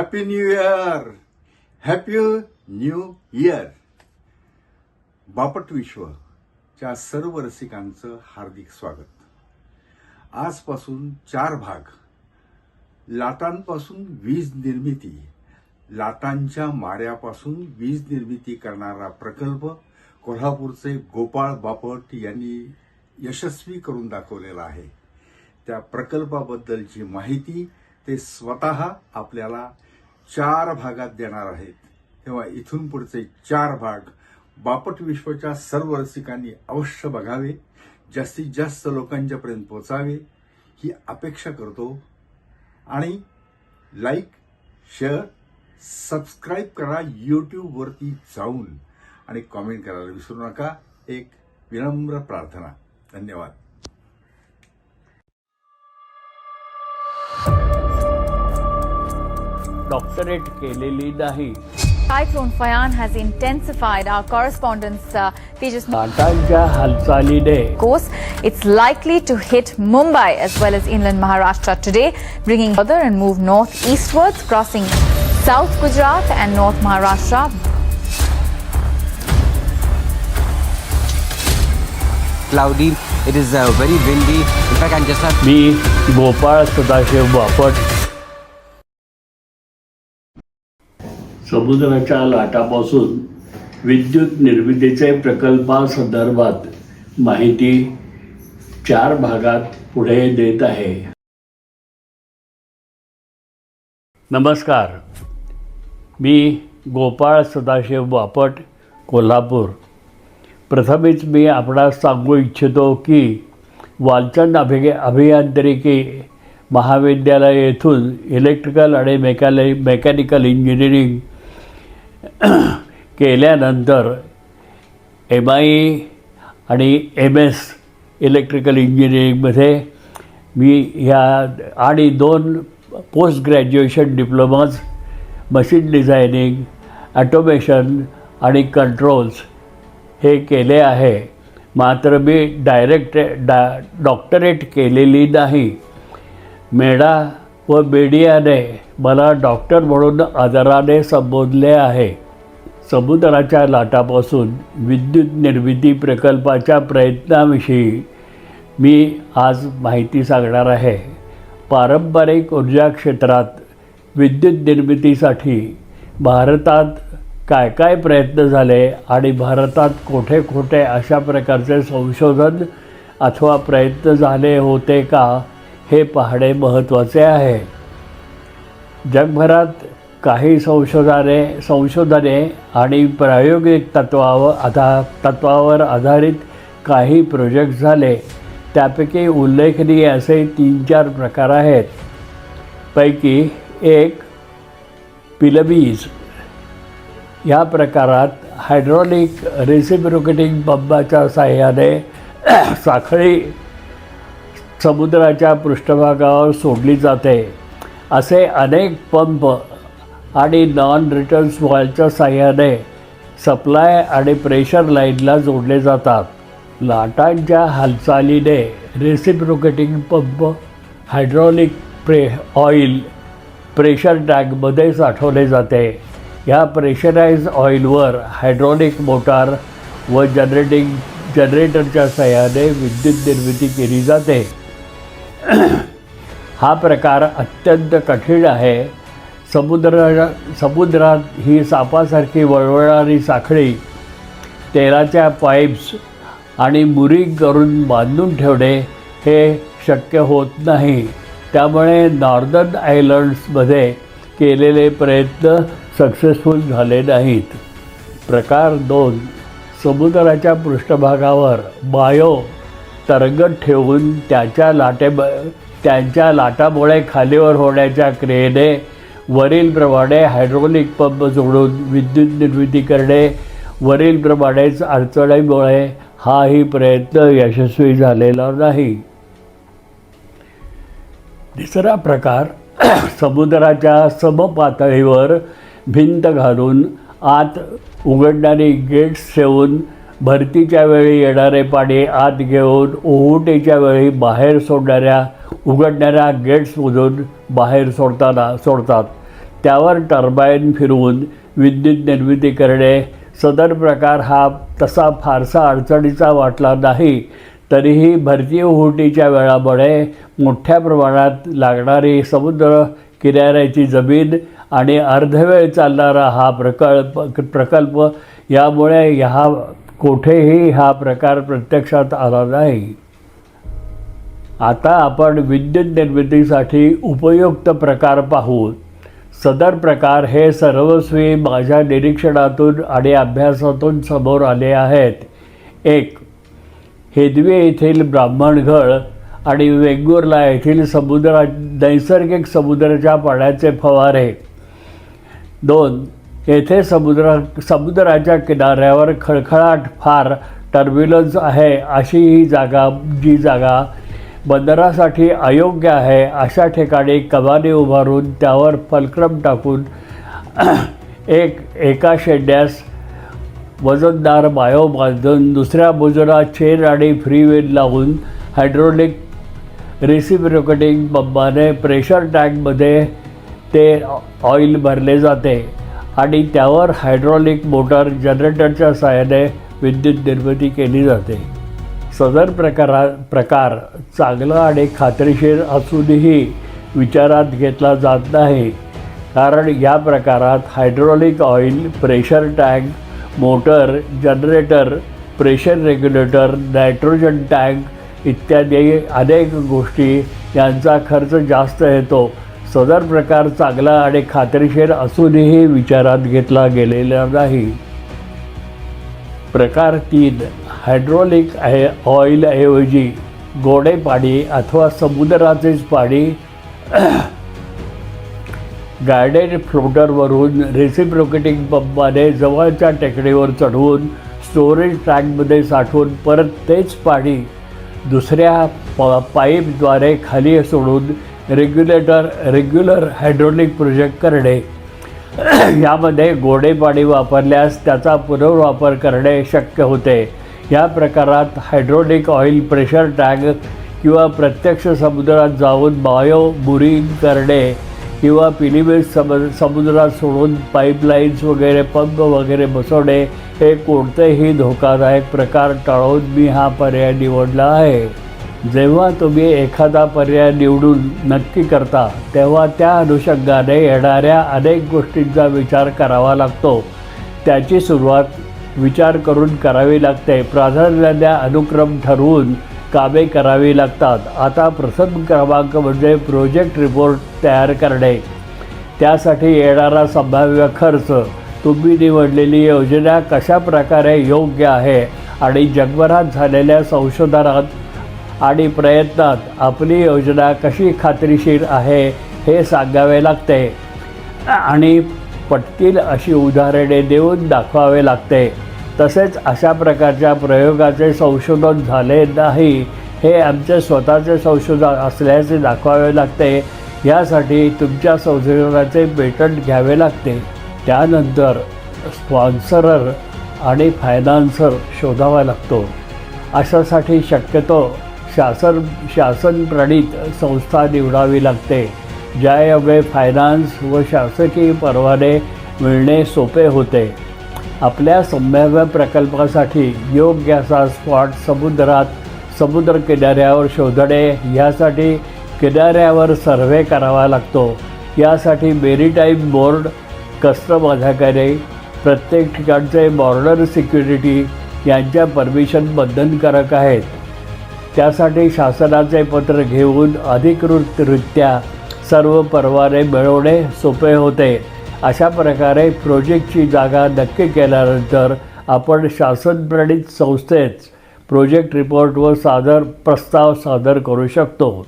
Happy new year happy new year Bapat विश्वच्या सर्व रसिकांचं हार्दिक स्वागत. आजपासून चार भाग. लाटांपासून वीज निर्मिती. लाटांच्या माऱ्यापासून वीज निर्मिती करणारा प्रकल्प कोल्हापूरचे गोपाळ बापट यांनी यशस्वी करून दाखवलेला आहे. त्या प्रकल्पाबद्दलची माहिती ते स्वतः आपल्याला चार भागात देणार आहेत. तेव्हा इथून पुढचे चार भाग बापट विश्वच्या सर्व रसिकांनी अवश्य बघावे जास्तीत जास्त लोकांच्यापर्यंत पोचावे ही अपेक्षा करतो. आणि लाईक शेअर सबस्क्राईब करा यूट्यूबवरती जाऊन आणि कॉमेंट करायला विसरू नका. एक विनम्र प्रार्थना. धन्यवाद. डॉक्टरेट केलेली नाही Cyclone Fayan has intensified. Our correspondent uh, Tejas लाटांच्या हालचालीने course, it's likely to hit Mumbai as well as inland Maharashtra today, bringing further and move northeastwards, crossing South Gujarat and North Maharashtra. cloudy. It is uh, very windy. In fact, I'm just not मी गोपाळ सदाशिव बापट समुद्राच्या लाटापासून विद्युत निर्मितीचे प्रकल्पासंदर्भात माहिती चार भागात पुढे देत आहे. नमस्कार. मी गोपाळ सदाशिव बापट कोल्हापूर. प्रथमेच मी आपणास सांगू इच्छितो की वालचंद अभि अभियांत्रिकी महाविद्यालय येथून इलेक्ट्रिकल आणि मेकॅले मेकॅनिकल इंजिनिअरिंग केल्यानंतर एम आय आणि एम एस इलेक्ट्रिकल इंजिनिअरिंगमध्ये मी ह्या आणि दोन post graduation diplomas machine designing automation आणि कंट्रोल्स हे केले आहे. मात्र मी डायरेक्ट डा डॉक्टरेट केलेली नाही. मेडा व मीडियाने मला डॉक्टर म्हणून आदराने संबोधले आहे. समुद्राच्या लाटापासून विद्युत निर्मिती प्रकल्पाच्या प्रयत्नाविषयी मी आज माहिती सांगणार आहे. पारंपरिक ऊर्जा क्षेत्रात विद्युत निर्मितीसाठी भारतात काय काय प्रयत्न झाले आणि भारतात कोठे कोठे अशा प्रकारचे संशोधन अथवा प्रयत्न झाले होते का हे पाहणे महत्त्वाचे आहे. जगभरात काही संशोधने संशोधने आणि प्रायोगिक तत्वावर आधा तत्वावर आधारित काही प्रोजेक्ट झाले त्यापैकी उल्लेखनीय असे तीन चार प्रकार आहेत. पैकी एक पिलबीज या प्रकारात हायड्रॉलिक रेसिप्रोकेटिंग पंपाच्या साह्याने साखळी समुद्राच्या पृष्ठभागावर सोडली जाते. असे अनेक पंप आणि नॉन रिटर्न वॉलच्या साह्याने सप्लाय आणि प्रेशर लाईनला जोडले जातात. लाटांच्या हालचालीने रेसिप्रोकेटिंग पंप हायड्रॉलिक प्रे ऑइल प्रेशर टँकमध्ये साठवले जाते. ह्या प्रेशराइज ऑइलवर हायड्रॉलिक मोटार व जनरेटिंग जनरेटरच्या सहाय्याने विद्युत निर्मिती केली जाते. हा प्रकार अत्यंत कठीण आहे. समुद्र समुद्रात ही सापासारखी वळवळणारी साखळी तेलाच्या पाईप्स आणि मुरी करून बांधून ठेवणे हे शक्य होत नाही. त्यामुळे नॉर्दर्न आयलंड्समध्ये केलेले प्रयत्न सक्सेसफुल झाले नाहीत. प्रकार दोन समुद्राच्या पृष्ठभागावर बायो तरंगत ठेवून त्याच्या लाटे त्यांच्या लाटामुळे खालीवर होण्याच्या क्रियेने वरीलप्रमाणे हायड्रोलिक पंप जोडून विद्युत निर्मिती करणे वरीलप्रमाणेच अडचणीमुळे हाही प्रयत्न यशस्वी झालेला नाही. तिसरा प्रकार समुद्राच्या समपातळीवर भिंत घालून आत उघडणारी गेट्स ठेवून भरतीच्या वेळी येणारे पाणी आत घेऊन ओहोटीच्या वेळी बाहेर सोडणाऱ्या उघडणाऱ्या गेट्समधून बाहेर सोडताना सोडतात. त्यावर टर्बाईन फिरवून विद्युत निर्मिती करणे सदर प्रकार हा तसा फारसा अडचणीचा वाटला नाही तरीही भरती ओहोटीच्या वेळामुळे मोठ्या प्रमाणात लागणारी समुद्र किनाऱ्याची जमीन आणि अर्धवेळ चालणारा हा प्रकल्प प्रकल्प यामुळे ह्या कोठेही हा प्रकार प्रत्यक्षात आला नाही. आता आपण विद्युत निर्मितीसाठी उपयुक्त प्रकार पाहू. सदर प्रकार हे सर्वस्वी माझ्या निरीक्षणातून आणि अभ्यासातून समोर आले आहेत. एक हेदवे येथील ब्राह्मणगड आणि वेंगुर्ला येथील समुद्रा नैसर्गिक समुद्राच्या पाण्याचे फवारे. दोन येथे समुद्र समुद्राच्या किनाऱ्यावर खळखळाट फार टर्ब्युलन्स आहे. अशी ही जागा जी जागा बंदरासाठी अयोग्य आहे. अशा ठिकाणी कमानी उभारून त्यावर फलक्रम टाकून एक एका शेंड्यास वजनदार बायो बांधून दुसऱ्या बाजूला चेन आणि फ्रीवेल लावून हायड्रोलिक रेसिप्रोकेटिंग पंपाने प्रेशर टँकमध्ये ते ऑइल भरले जाते. आणि त्यावर हायड्रॉलिक मोटर जनरेटरच्या सहाय्याने विद्युत निर्मिती केली जाते. सदर प्रकारा प्रकार चांगला आणि खात्रीशीर असूनही विचारात घेतला जात नाही. कारण या प्रकारात hydraulic oil pressure tank motor generator pressure regulator nitrogen tank इत्यादी अनेक गोष्टी यांचा खर्च जास्त येतो सदर प्रकार चांगला आणि खात्रीशीर असूनही विचारात घेतला गेलेला नाही. प्रकार तीन हायड्रॉलिक आहे ऑइलऐवजी गोडे पाणी अथवा समुद्राचेच पाणी. गार्डेड फ्लोटरवरून रेसिप्रोकेटिंग पंपाने जवळच्या टेकडीवर चढवून स्टोरेज टँकमध्ये साठवून परत तेच पाणी दुसऱ्या प पाईपद्वारे खाली सोडून रेग्युलेटर रेग्युलर हायड्रॉलिक प्रोजेक्ट करणे. यामध्ये गोडे पाणी वापरल्यास त्याचा पुनर्वापर करणे शक्य होते. या प्रकारात हायड्रोलिक ऑइल प्रेशर टँक किंवा प्रत्यक्ष समुद्रात जाऊन बायो बुरिंग करणे किंवा पिलिमेट सम समुद्रात सोडून पाईपलाईन्स वगैरे पंप वगैरे बसवणे हे कोणतेही धोकादायक प्रकार टाळून मी हा पर्याय निवडला आहे. जेव्हा तुम्ही एखादा पर्याय निवडून नक्की करता तेव्हा त्या अनुषंगाने येणाऱ्या अनेक गोष्टींचा विचार करावा लागतो. त्याची सुरुवात विचार करून करावी लागते. प्राधान्याने अनुक्रम ठरवून कामे करावी लागतात. आता प्रथम क्रमांक म्हणजे प्रोजेक्ट रिपोर्ट तयार करणे. त्यासाठी येणारा संभाव्य खर्च तुम्ही निवडलेली योजना कशा प्रकारे योग्य आहे आणि जगभरात झालेल्या संशोधनात आणि प्रयत्नात आपली योजना कशी खात्रीशीर आहे हे सांगावे लागते. आणि पटतील अशी उदाहरणे देऊन दाखवावे लागते. तसेच अशा प्रकारच्या प्रयोगाचे संशोधन झाले नाही हे आमचे स्वतःचे संशोधन असल्याचे दाखवावे लागते. यासाठी तुमच्या संशोधनाचे पेटंट घ्यावे लागते. त्यानंतर स्पॉन्सरर आणि फायनान्सर शोधावा लागतो. अशासाठी शक्यतो शासन शासन प्रणित संस्था निवडावी लागते. ज्यायोगे फायनान्स व शासकीय परवाने मिळणे सोपे होते. आपल्या संभाव्य प्रकल्पासाठी योग्य असा स्पॉट समुद्रात समुद्र किनाऱ्यावर शोधणे ह्यासाठी किनाऱ्यावर सर्व्हे करावा लागतो. यासाठी मेरीटाईम बोर्ड कस्टम अधिकारी प्रत्येक ठिकाणचे बॉर्डर सिक्युरिटी यांच्या परमिशन बंधनकारक आहेत. त्यासाठी शासनाचे पत्र घेऊन अधिकृतरित्या सर्व परवाने मिळवणे सोपे होते. अशा प्रकारे प्रोजेक्टची जागा नक्की केल्यानंतर आपण शासनप्रणित संस्थेत प्रोजेक्ट रिपोर्टवर सादर प्रस्ताव सादर करू शकतो.